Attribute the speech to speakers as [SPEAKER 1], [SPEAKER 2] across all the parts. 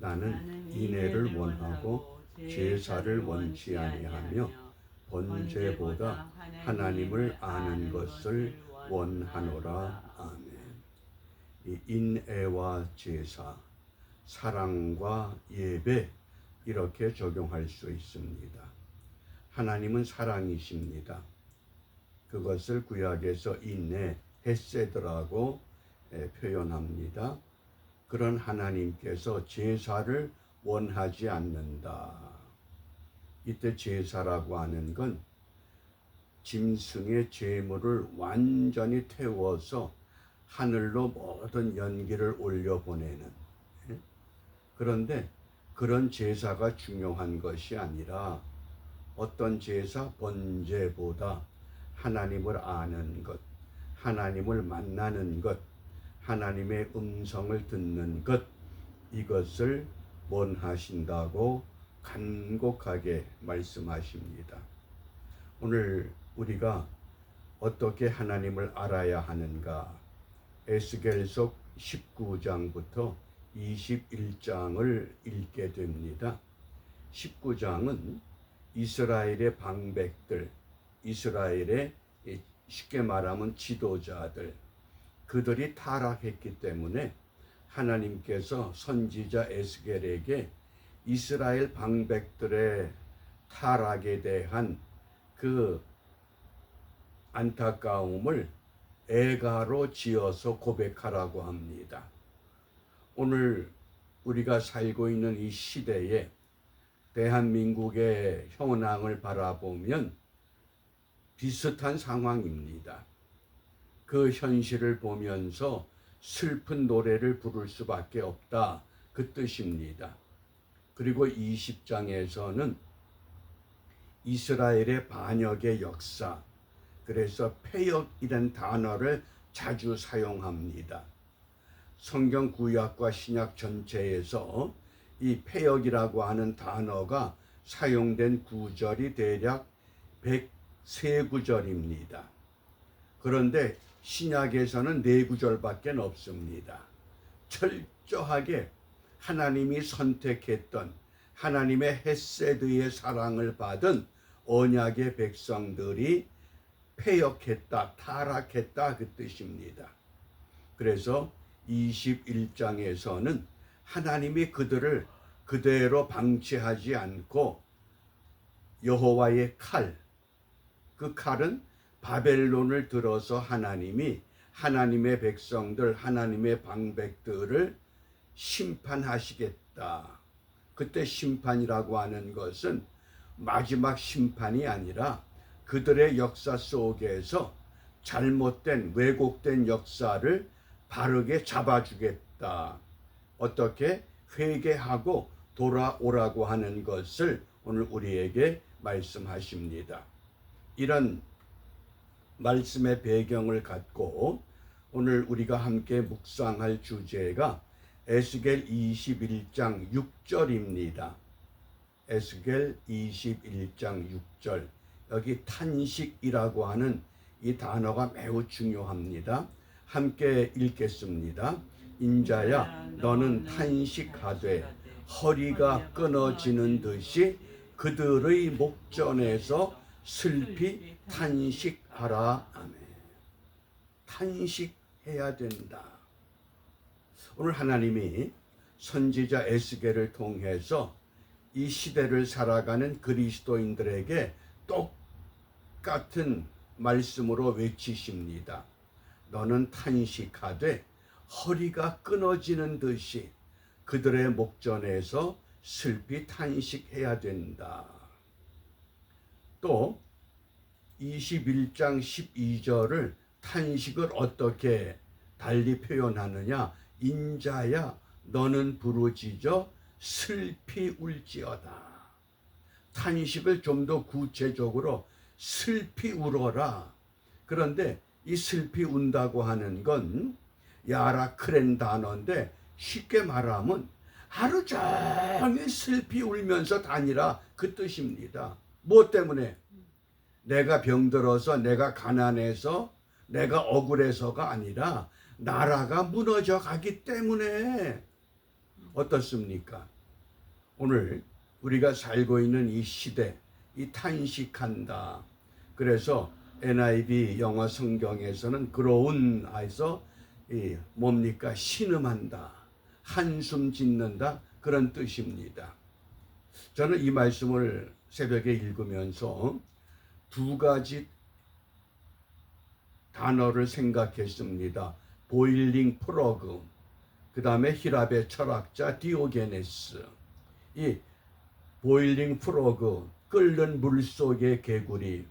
[SPEAKER 1] 나는 인애를 원하고 제사를 원치 아니하며 번제보다 하나님을 아는 것을 원하노라. 아멘. 이 인애와 제사, 사랑과 예배 이렇게 적용할 수 있습니다. 하나님은 사랑이십니다. 그것을 구약에서 인내, 헤세드라고 에, 표현합니다. 그런 하나님께서 제사를 원하지 않는다. 이때 제사라고 하는 건 짐승의 제물을 완전히 태워서 하늘로 모든 연기를 올려보내는 예? 그런데 그런 제사가 중요한 것이 아니라 어떤 제사 번제보다 하나님을 아는 것, 하나님을 만나는 것, 하나님의 음성을 듣는 것 이것을 원하신다고 간곡하게 말씀하십니다. 오늘 우리가 어떻게 하나님을 알아야 하는가? 에스겔서 19장부터 21장을 읽게 됩니다. 19장은 이스라엘의 방백들, 이스라엘의 쉽게 말하면 지도자들, 그들이 타락했기 때문에 하나님께서 선지자 에스겔에게 이스라엘 방백들의 타락에 대한 그 안타까움을 애가로 지어서 고백하라고 합니다. 오늘 우리가 살고 있는 이 시대에 대한민국의 현황을 바라보면 비슷한 상황입니다. 그 현실을 보면서 슬픈 노래를 부를 수밖에 없다. 그 뜻입니다. 그리고 20장에서는 이스라엘의 반역의 역사, 그래서 폐역이란 단어를 자주 사용합니다. 성경 구약과 신약 전체에서 이 폐역이라고 하는 단어가 사용된 구절이 대략 103구절입니다. 그런데 신약에서는 네 구절밖에 없습니다. 철저하게 하나님이 선택했던 하나님의 헤세드의 사랑을 받은 언약의 백성들이 폐역했다, 타락했다 그 뜻입니다. 그래서 21장에서는 하나님이 그들을 그대로 방치하지 않고 여호와의 칼, 그 칼은 바벨론을 들어서 하나님이 하나님의 백성들, 하나님의 방백들을 심판하시겠다. 그때 심판이라고 하는 것은 마지막 심판이 아니라 그들의 역사 속에서 잘못된 왜곡된 역사를 바르게 잡아주겠다. 어떻게 회개하고 돌아오라고 하는 것을 오늘 우리에게 말씀하십니다. 이런 말씀의 배경을 갖고 오늘 우리가 함께 묵상할 주제가 에스겔 21장 6절입니다. 에스겔 21장 6절. 여기 탄식이라고 하는 이 단어가 매우 중요합니다. 함께 읽겠습니다. 인자야 너는 탄식하되 허리가 끊어지는 듯이 그들의 목전에서 슬피 탄식 하라. 아멘. 탄식해야 된다. 오늘 하나님이 선지자 에스겔을 통해서 이 시대를 살아가는 그리스도인들에게 똑같은 말씀으로 외치십니다. 너는 탄식하되 허리가 끊어지는 듯이 그들의 목전에서 슬피 탄식해야 된다. 또 21장 12절을 탄식을 어떻게 달리 표현하느냐? 인자야 너는 부르짖어 슬피 울지어다. 탄식을 좀 더 구체적으로 슬피 울어라. 그런데 이 슬피 운다고 하는 건 야라 크렌 단어인데 쉽게 말하면 하루 종일 슬피 울면서 다니라 그 뜻입니다. 뭐 때문에? 내가 병들어서 내가 가난해서 내가 억울해서가 아니라 나라가 무너져 가기 때문에 어떻습니까? 오늘 우리가 살고 있는 이 시대, 이 탄식한다. 그래서 NIV 영어 성경에서는 그로운 하에서 이 뭡니까 신음한다, 한숨 짓는다 그런 뜻입니다. 저는 이 말씀을 새벽에 읽으면서 두 가지 단어를 생각했습니다. 보일링 프로그, 그 다음에 히랍의 철학자 디오게네스. 이 보일링 프로그, 끓는 물 속의 개구리.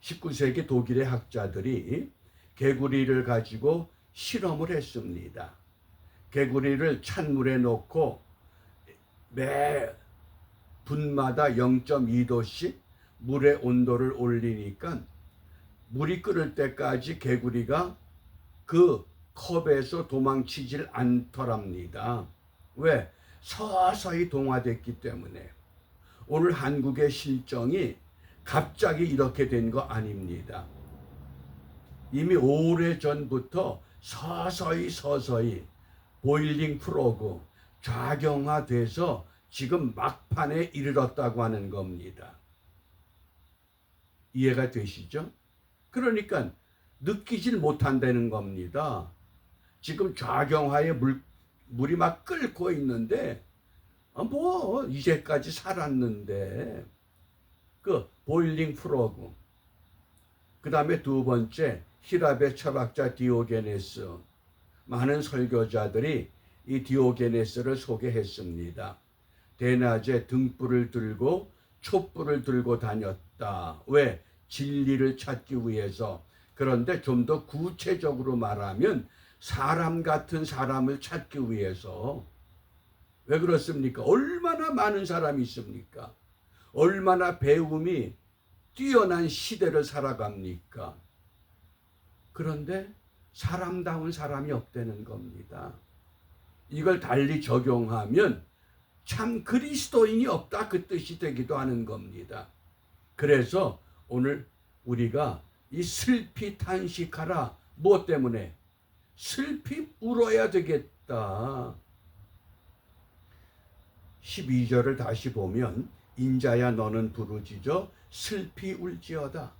[SPEAKER 1] 19세기 독일의 학자들이 개구리를 가지고 실험을 했습니다. 개구리를 찬물에 넣고 매 분마다 0.2도씩 물의 온도를 올리니까 물이 끓을 때까지 개구리가 그 컵에서 도망치질 않더랍니다. 왜? 서서히 동화됐기 때문에. 오늘 한국의 실정이 갑자기 이렇게 된 거 아닙니다. 이미 오래 전부터 서서히 서서히 보일링 프로그 좌경화돼서 지금 막판에 이르렀다고 하는 겁니다. 이해가 되시죠? 그러니까 느끼질 못한다는 겁니다. 지금 좌경화에 물, 물이 막 끓고 있는데, 아, 뭐, 이제까지 살았는데, 그, 보일링 프로그. 그 다음에 두 번째, 히랍의 철학자 디오게네스. 많은 설교자들이 이 디오게네스를 소개했습니다. 대낮에 등불을 들고 촛불을 들고 다녔다. 왜? 진리를 찾기 위해서. 그런데 좀 더 구체적으로 말하면 사람 같은 사람을 찾기 위해서. 왜 그렇습니까? 얼마나 많은 사람이 있습니까? 얼마나 배움이 뛰어난 시대를 살아갑니까? 그런데 사람다운 사람이 없다는 겁니다. 이걸 달리 적용하면 참 그리스도인이 없다 그 뜻이 되기도 하는 겁니다. 그래서 오늘 우리가 이 슬피 탄식하라 무엇 때문에 슬피 울어야 되겠다. 12절을 다시 보면 인자야 너는 부르짖어 슬피 울지어다.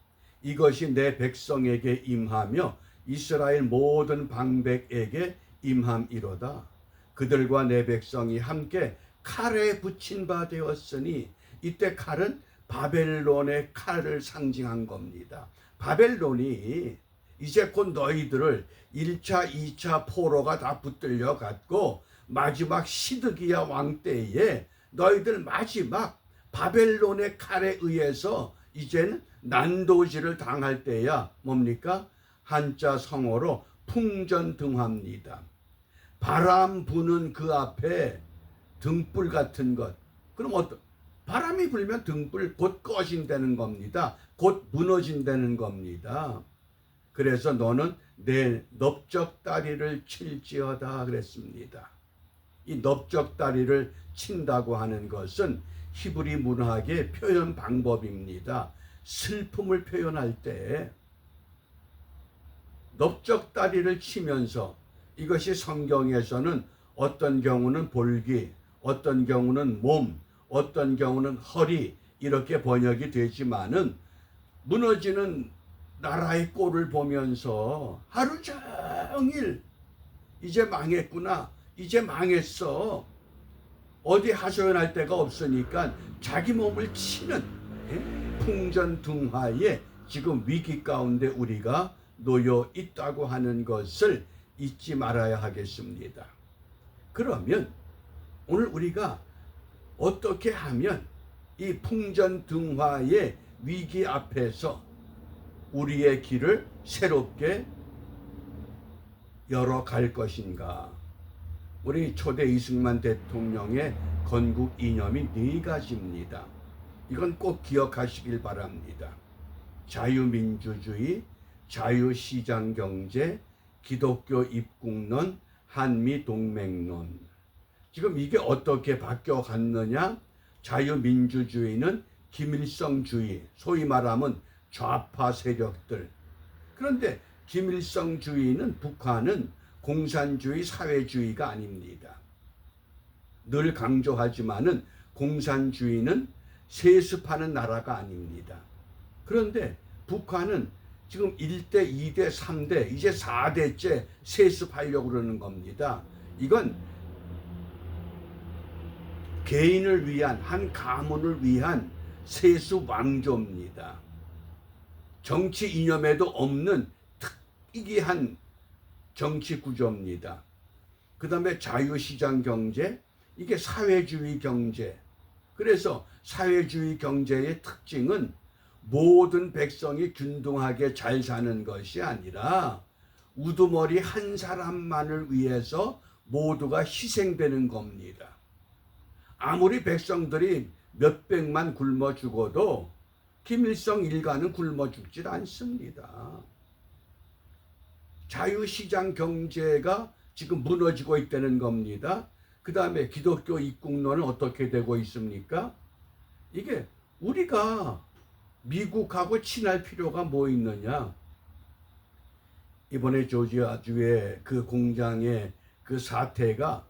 [SPEAKER 1] 이것이 내 백성에게 임하며 이스라엘 모든 방백에게 임함이로다. 그들과 내 백성이 함께 칼에 붙인 바 되었으니 이때 칼은 바벨론의 칼을 상징한 겁니다. 바벨론이 이제 곧 너희들을 1차, 2차 포로가 다 붙들려 갔고 마지막 시드기야 왕 때에 너희들 마지막 바벨론의 칼에 의해서 이제는 난도질을 당할 때야 뭡니까? 한자 성어로 풍전등화입니다. 바람 부는 그 앞에 등불 같은 것. 그럼 어떤 바람이 불면 등불 곧 꺼진다는 겁니다. 곧 무너진다는 겁니다. 그래서 너는 내 넓적다리를 칠지어다 그랬습니다. 이 넓적다리를 친다고 하는 것은 히브리 문학의 표현 방법입니다. 슬픔을 표현할 때 넓적다리를 치면서 이것이 성경에서는 어떤 경우는 볼기, 어떤 경우는 몸, 어떤 경우는 허리 이렇게 번역이 되지만은 무너지는 나라의 꼴을 보면서 하루 종일 이제 망했구나. 이제 망했어. 어디 하소연할 데가 없으니까 자기 몸을 치는 예? 풍전등화에 지금 위기 가운데 우리가 놓여 있다고 하는 것을 잊지 말아야 하겠습니다. 그러면 오늘 우리가 어떻게 하면 이 풍전등화의 위기 앞에서 우리의 길을 새롭게 열어갈 것인가? 우리 초대 이승만 대통령의 건국 이념이 네 가지입니다. 이건 꼭 기억하시길 바랍니다. 자유민주주의, 자유시장경제, 기독교 입국론, 한미동맹론. 지금 이게 어떻게 바뀌어 갔느냐? 자유민주주의는 김일성주의, 소위 말하면 좌파 세력들. 그런데 김일성주의는 북한은 공산주의, 사회주의가 아닙니다. 늘 강조하지만은 공산주의는 세습하는 나라가 아닙니다. 그런데 북한은 지금 1대, 2대, 3대, 이제 4대째 세습하려고 그러는 겁니다. 이건 개인을 위한, 한 가문을 위한 세습 왕조입니다. 정치 이념에도 없는 특이한 정치 구조입니다. 그 다음에 자유시장 경제, 이게 사회주의 경제. 그래서 사회주의 경제의 특징은 모든 백성이 균등하게 잘 사는 것이 아니라 우두머리 한 사람만을 위해서 모두가 희생되는 겁니다. 아무리 백성들이 몇백만 굶어 죽어도 김일성 일가는 굶어 죽질 않습니다. 자유시장 경제가 지금 무너지고 있다는 겁니다. 그 다음에 기독교 입국론은 어떻게 되고 있습니까? 이게 우리가 미국하고 친할 필요가 뭐 있느냐? 이번에 조지아주의 그 공장의 그 사태가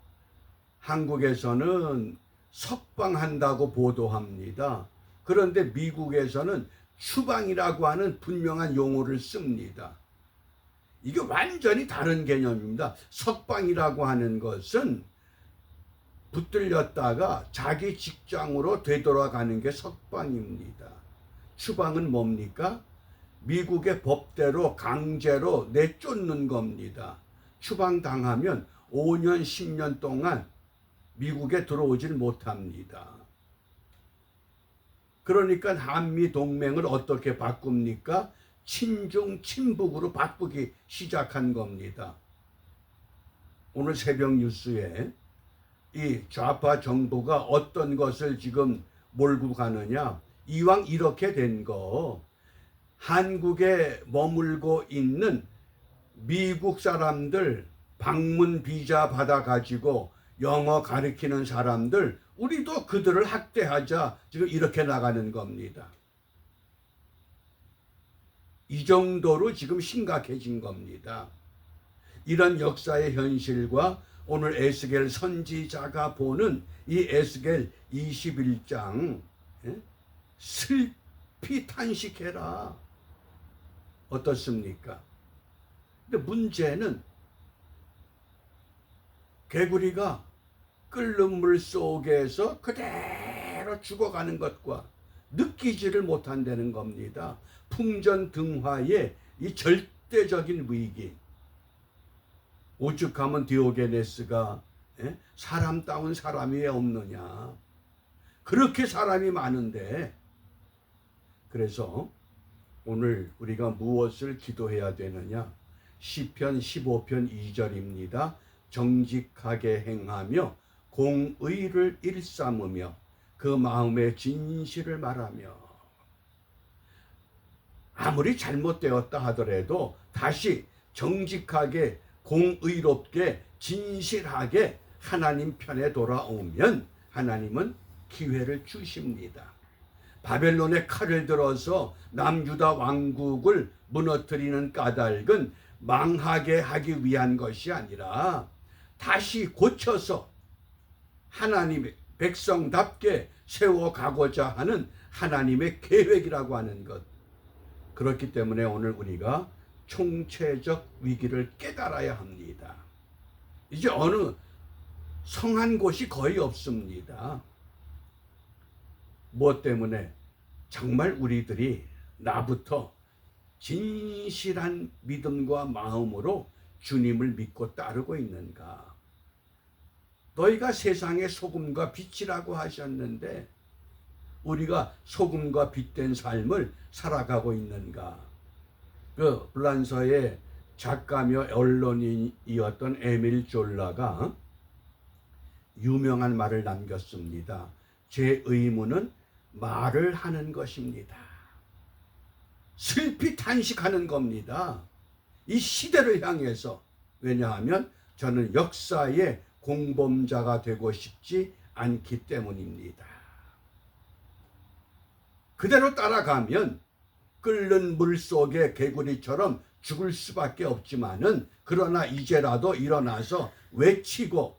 [SPEAKER 1] 한국에서는 석방한다고 보도합니다. 그런데 미국에서는 추방이라고 하는 분명한 용어를 씁니다. 이게 완전히 다른 개념입니다. 석방이라고 하는 것은 붙들렸다가 자기 직장으로 되돌아가는 게 석방입니다. 추방은 뭡니까? 미국의 법대로 강제로 내쫓는 겁니다. 추방당하면 5년, 10년 동안 미국에 들어오질 못합니다. 그러니까 한미 동맹을 어떻게 바꿉니까? 친중 친북으로 바꾸기 시작한 겁니다. 오늘 새벽 뉴스에 이 좌파 정부가 어떤 것을 지금 몰고 가느냐? 이왕 이렇게 된 거, 한국에 머물고 있는 미국 사람들 방문 비자 받아 가지고 영어 가르치는 사람들 우리도 그들을 학대하자 지금 이렇게 나가는 겁니다. 이 정도로 지금 심각해진 겁니다. 이런 역사의 현실과 오늘 에스겔 선지자가 보는 이 에스겔 21장 예? 슬피 탄식해라. 어떻습니까? 근데 문제는 개구리가 끓는 물 속에서 그대로 죽어가는 것과 느끼지를 못한다는 겁니다. 풍전 등화의 이 절대적인 위기. 오죽하면 디오게네스가 예? 사람다운 사람이 왜 없느냐. 그렇게 사람이 많은데 그래서 오늘 우리가 무엇을 기도해야 되느냐? 시편 15편 2절입니다. 정직하게 행하며 공의를 일삼으며 그 마음의 진실을 말하며 아무리 잘못되었다 하더라도 다시 정직하게 공의롭게 진실하게 하나님 편에 돌아오면 하나님은 기회를 주십니다. 바벨론의 칼을 들어서 남유다 왕국을 무너뜨리는 까닭은 망하게 하기 위한 것이 아니라 다시 고쳐서 하나님의 백성답게 세워가고자 하는 하나님의 계획이라고 하는 것. 그렇기 때문에 오늘 우리가 총체적 위기를 깨달아야 합니다. 이제 어느 성한 곳이 거의 없습니다. 무엇 때문에 정말 우리들이 나부터 진실한 믿음과 마음으로 주님을 믿고 따르고 있는가? 너희가 세상의 소금과 빛이라고 하셨는데 우리가 소금과 빛된 삶을 살아가고 있는가? 그 불란서의 작가며 언론인이었던 에밀 졸라가 유명한 말을 남겼습니다. 제 의무는 말을 하는 것입니다. 슬피 탄식하는 겁니다. 이 시대를 향해서 왜냐하면 저는 역사의 공범자가 되고 싶지 않기 때문입니다. 그대로 따라가면 끓는 물 속의 개구리처럼 죽을 수밖에 없지만은 그러나 이제라도 일어나서 외치고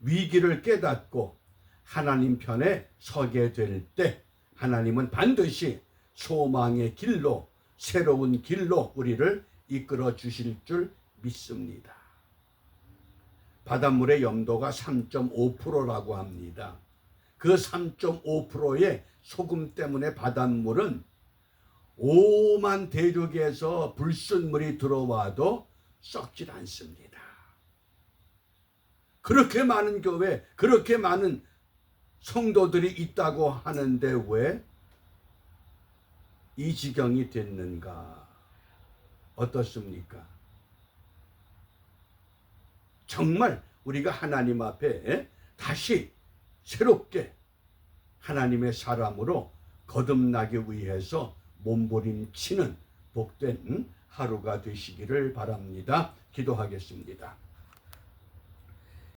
[SPEAKER 1] 위기를 깨닫고 하나님 편에 서게 될 때 하나님은 반드시 소망의 길로 새로운 길로 우리를 이끌어 주실 줄 믿습니다. 바닷물의 염도가 3.5%라고 합니다. 그 3.5%의 소금 때문에 바닷물은 오만 대륙에서 불순물이 들어와도 썩질 않습니다. 그렇게 많은 교회, 그렇게 많은 성도들이 있다고 하는데 왜 이 지경이 됐는가? 어떻습니까? 정말 우리가 하나님 앞에 다시 새롭게 하나님의 사람으로 거듭나기 위해서 몸부림치는 복된 하루가 되시기를 바랍니다. 기도하겠습니다.